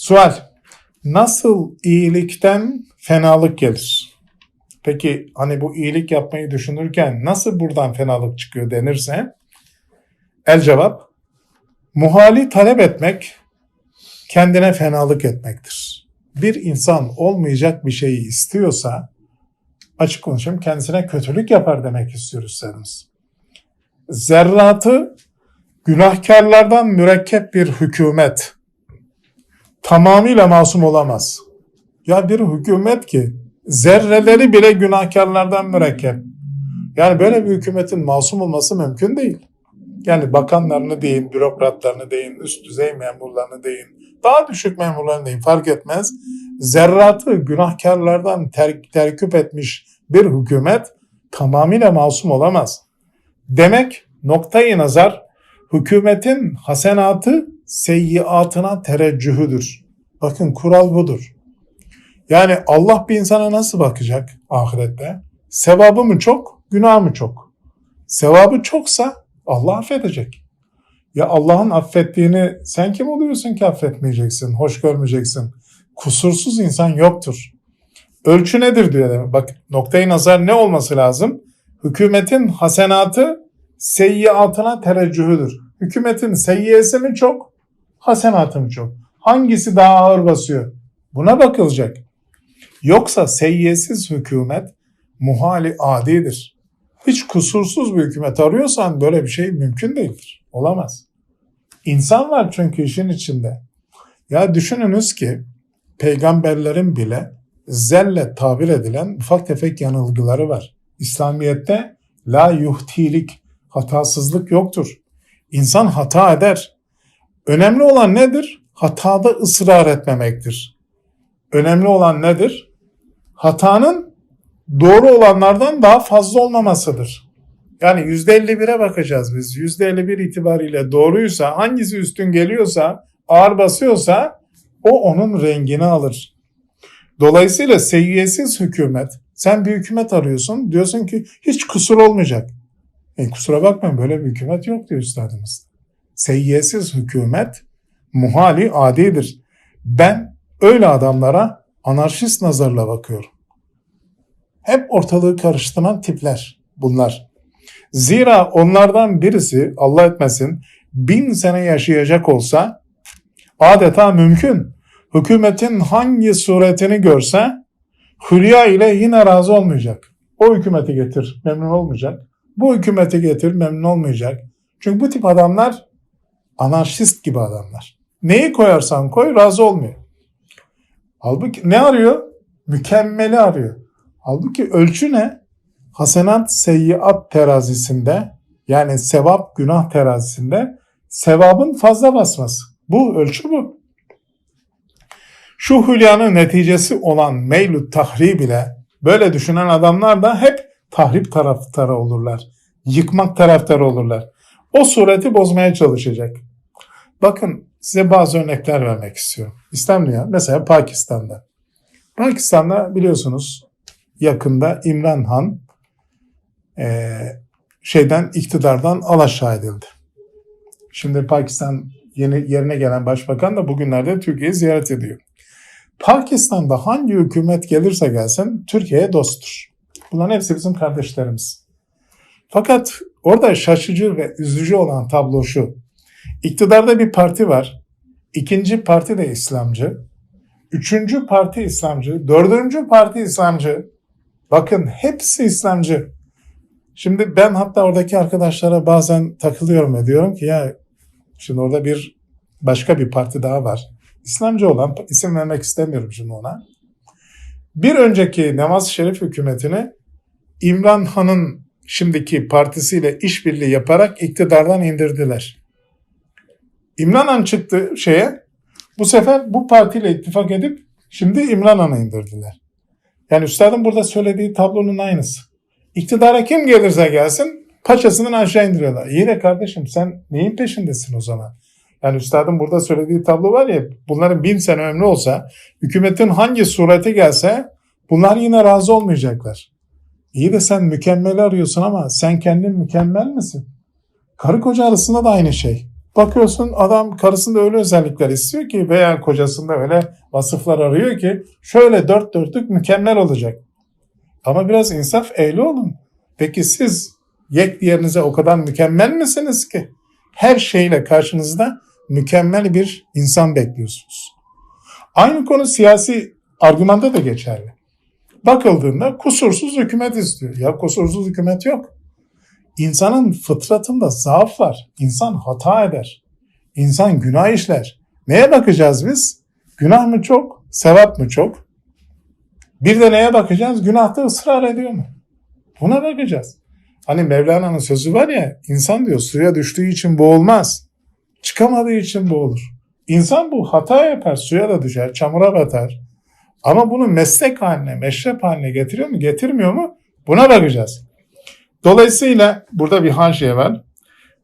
Sual. Nasıl iyilikten fenalık gelir? Peki hani bu iyilik yapmayı düşünürken nasıl buradan fenalık çıkıyor denirse el cevap muhali talep etmek kendine fenalık etmektir. Bir insan olmayacak bir şeyi istiyorsa açık konuşayım kendisine kötülük yapar demek istiyoruz üstadımız. Zerratı günahkarlardan mürekkep bir hükümet tamamıyla masum olamaz. Ya bir hükümet ki zerreleri bile günahkarlardan mürekkep. Yani böyle bir hükümetin masum olması mümkün değil. Yani bakanlarını deyin, bürokratlarını deyin, üst düzey memurlarını deyin, daha düşük memurlarını deyin fark etmez. Zerratı günahkarlardan ter terkip etmiş bir hükümet tamamıyla masum olamaz. Demek noktayı nazar hükümetin hasenatı seyyiatına tereccühüdür. Bakın kural budur. Yani Allah bir insana nasıl bakacak ahirette? Sevabı mı çok, günah mı çok? Sevabı çoksa Allah affedecek. Ya Allah'ın affettiğini sen kim oluyorsun ki affetmeyeceksin, hoş görmeyeceksin? Kusursuz insan yoktur. Ölçü nedir diyor. Bak noktayı nazar ne olması lazım? Hükümetin hasenatı seyyiatına tereccühüdür. Hükümetin seyyiyesi mi çok, hasenatı mı çok? Hangisi daha ağır basıyor? Buna bakılacak. Yoksa seyyesiz hükümet muhali adidir. Hiç kusursuz bir hükümet arıyorsan böyle bir şey mümkün değildir. Olamaz. İnsan var çünkü işin içinde. Ya düşününüz ki peygamberlerin bile zelle tabir edilen ufak tefek yanılgıları var. İslamiyet'te la yuhtilik, hatasızlık yoktur. İnsan hata eder. Önemli olan nedir? Hatada ısrar etmemektir. Önemli olan nedir? Hatanın doğru olanlardan daha fazla olmamasıdır. Yani %51'e bakacağız biz. %51 itibariyle doğruysa, hangisi üstün geliyorsa, ağır basıyorsa o onun rengini alır. Dolayısıyla seyyesiz hükümet, sen bir hükümet arıyorsun, diyorsun ki hiç kusur olmayacak. E, kusura bakmayın böyle bir hükümet yok diyor üstadımız. Seyyesiz hükümet muhali adidir. Ben öyle adamlara anarşist nazarla bakıyorum. Hep ortalığı karıştıran tipler bunlar. Zira onlardan birisi Allah etmesin bin sene yaşayacak olsa adeta mümkün. Hükümetin hangi suretini görse hülya ile yine razı olmayacak. O hükümeti getir memnun olmayacak. Bu hükümeti getir memnun olmayacak. Çünkü bu tip adamlar anarşist gibi adamlar. Neyi koyarsan koy razı olmuyor. Halbuki ne arıyor? Mükemmeli arıyor. Halbuki ölçü ne? Hasenat seyyiat terazisinde yani sevap günah terazisinde sevabın fazla basması. Bu ölçü bu. Şu hülyanın neticesi olan meylu tahrib ile böyle düşünen adamlar da hep tahrip taraftarı olurlar. Yıkmak taraftarı olurlar. O sureti bozmaya çalışacak. Bakın size bazı örnekler vermek istiyorum. İslam mesela Pakistan'da. Pakistan'da biliyorsunuz yakında İmran Han e, şeyden iktidardan alaşağı edildi. Şimdi Pakistan yeni yerine gelen başbakan da bugünlerde Türkiye'yi ziyaret ediyor. Pakistan'da hangi hükümet gelirse gelsin Türkiye'ye dosttur. Bunların hepsi bizim kardeşlerimiz. Fakat orada şaşıcı ve üzücü olan tablo şu. İktidarda bir parti var. İkinci parti de İslamcı. Üçüncü parti İslamcı. Dördüncü parti İslamcı. Bakın hepsi İslamcı. Şimdi ben hatta oradaki arkadaşlara bazen takılıyorum ve diyorum ki ya şimdi orada bir başka bir parti daha var. İslamcı olan isim vermek istemiyorum şimdi ona. Bir önceki Namaz Şerif hükümetini İmran Han'ın şimdiki partisiyle işbirliği yaparak iktidardan indirdiler. İmran Han çıktı şeye. Bu sefer bu partiyle ittifak edip şimdi İmran Han'ı indirdiler. Yani üstadın burada söylediği tablonun aynısı. İktidara kim gelirse gelsin paçasından aşağı indiriyorlar. İyi de kardeşim sen neyin peşindesin o zaman? Yani üstadın burada söylediği tablo var ya bunların bin sene ömrü olsa hükümetin hangi sureti gelse bunlar yine razı olmayacaklar. İyi de sen mükemmeli arıyorsun ama sen kendin mükemmel misin? Karı koca arasında da aynı şey. Bakıyorsun adam karısında öyle özellikler istiyor ki veya kocasında öyle vasıflar arıyor ki şöyle dört dörtlük mükemmel olacak. Ama biraz insaf ehli olun. Peki siz yek diğerinize o kadar mükemmel misiniz ki? Her şeyle karşınızda mükemmel bir insan bekliyorsunuz. Aynı konu siyasi argümanda da geçerli. Bakıldığında kusursuz hükümet istiyor. Ya kusursuz hükümet yok. İnsanın fıtratında zaaf var. İnsan hata eder. İnsan günah işler. Neye bakacağız biz? Günah mı çok, sevap mı çok? Bir de neye bakacağız? Günahta ısrar ediyor mu? Buna bakacağız. Hani Mevlana'nın sözü var ya, insan diyor suya düştüğü için boğulmaz. Çıkamadığı için boğulur. İnsan bu hata yapar, suya da düşer, çamura batar. Ama bunu meslek haline, meşrep haline getiriyor mu, getirmiyor mu? Buna bakacağız. Dolayısıyla burada bir haşiye var.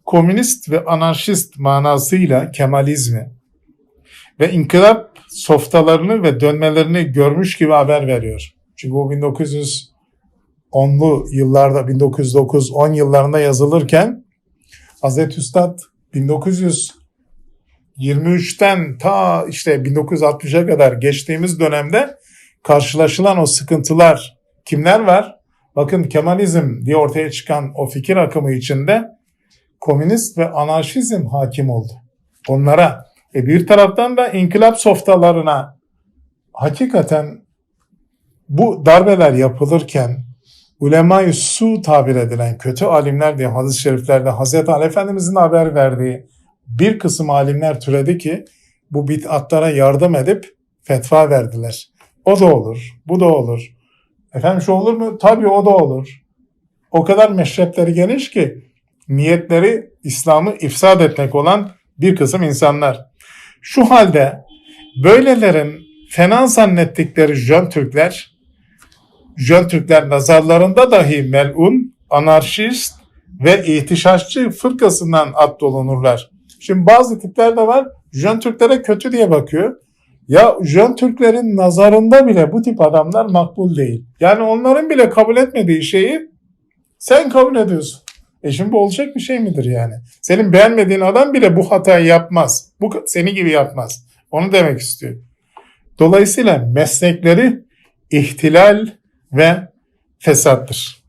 Komünist ve anarşist manasıyla Kemalizmi ve inkılap softalarını ve dönmelerini görmüş gibi haber veriyor. Çünkü bu 1910'lu yıllarda 1909-10 yıllarında yazılırken Hazreti Üstad 1923'ten ta işte 1960'a kadar geçtiğimiz dönemde karşılaşılan o sıkıntılar kimler var? Bakın Kemalizm diye ortaya çıkan o fikir akımı içinde komünist ve anarşizm hakim oldu. Onlara e bir taraftan da inkılap softalarına hakikaten bu darbeler yapılırken ulema-i su tabir edilen kötü alimler diye hadis-i şeriflerde Hazreti Ali Efendimizin haber verdiği bir kısım alimler türedi ki bu bid'atlara yardım edip fetva verdiler. O da olur, bu da olur. Efendim şu olur mu? Tabii o da olur. O kadar meşrepleri geniş ki niyetleri İslam'ı ifsad etmek olan bir kısım insanlar. Şu halde böylelerin fena zannettikleri Jön Türkler, Jön Türkler nazarlarında dahi melun, anarşist ve ihtişaşçı fırkasından addolunurlar. Şimdi bazı tipler de var, Jön Türklere kötü diye bakıyor. Ya Jön Türklerin nazarında bile bu tip adamlar makbul değil. Yani onların bile kabul etmediği şeyi sen kabul ediyorsun. E şimdi bu olacak bir şey midir yani? Senin beğenmediğin adam bile bu hatayı yapmaz. Bu seni gibi yapmaz. Onu demek istiyor. Dolayısıyla meslekleri ihtilal ve fesattır.